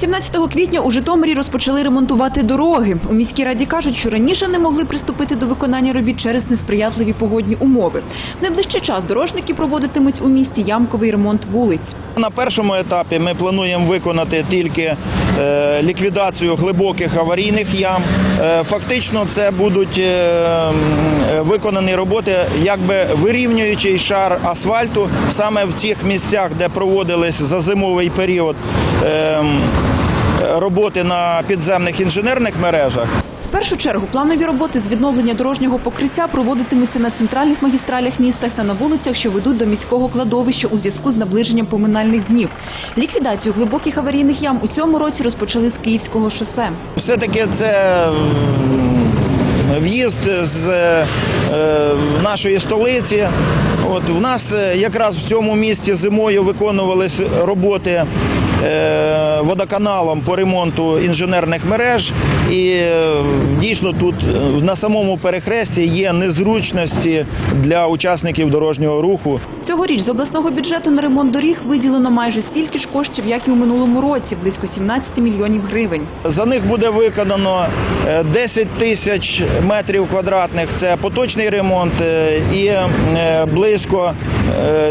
17 квітня у Житомирі розпочали ремонтувати дороги. У міській раді кажуть, що раніше не могли приступити до виконання робіт через несприятливі погодні умови. В найближчий час дорожники проводитимуть у місті ямковий ремонт вулиць. На першому етапі ми плануємо виконати тільки е, ліквідацію глибоких аварійних ям. Е, фактично, це будуть е, виконані роботи, якби вирівнюючий шар асфальту саме в цих місцях, де проводились за зимовий період е, роботи на підземних інженерних мережах. В першу чергу планові роботи з відновлення дорожнього покриття проводитимуться на центральних магістралях міста та на вулицях, що ведуть до міського кладовища у зв'язку з наближенням поминальних днів. Ліквідацію глибоких аварійних ям у цьому році розпочали з Київського шосе. Все-таки це м, в'їзд з е, нашої столиці. От у нас е, якраз в цьому місті зимою виконувались роботи е, водоканалом по ремонту інженерних мереж. І е, дійсно тут е, на самому перехресті є незручності для учасників дорожнього руху. Цьогоріч з обласного бюджету на ремонт доріг виділено майже стільки ж коштів, як і у минулому році, близько 17 мільйонів гривень. За них буде виконано е, 10 тисяч метрів квадратних. Це поточний ремонт, е, і е, близько е,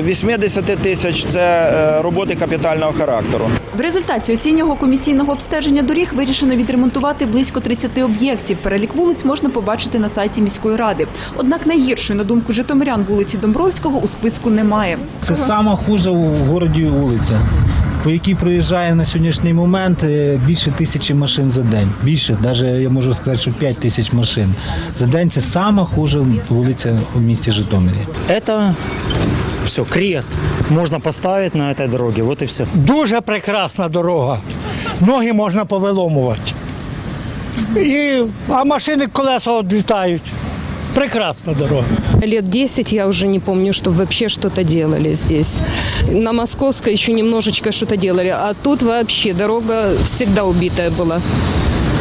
80 тисяч це е, роботи капітального характеру. В результаті осіннього комісійного обстеження доріг вирішено відремонтувати близько 30 об'єктів. Перелік вулиць можна побачити на сайті міської ради. Однак найгіршої, на думку житомирян, вулиці Домбровського у списку немає. Це сама хужа у городі вулиця, по якій проїжджає на сьогоднішній момент е, більше тисячі машин за день. Більше, навіть я можу сказати, що 5 тисяч машин. За день це сама хужа вулиця у місті Житомирі. Это все, крест можно поставить на этой дороге, вот и все. Дуже прекрасна дорога. Ноги можна повиломувати. І, а машини колеса відлітають. Прекрасна дорога. Лет 10 я уже не помню, что вообще что-то делали здесь. На Московской еще немножечко что-то делали, а тут вообще дорога всегда убитая была.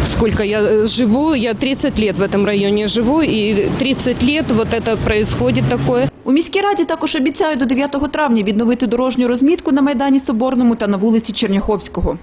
Сколько я э, живу, я 30 лет в этом районе живу, и 30 лет вот это происходит такое. У міській раді також обіцяють до 9 травня відновити дорожню розмітку на Майдані Соборному та на вулиці Черняховського.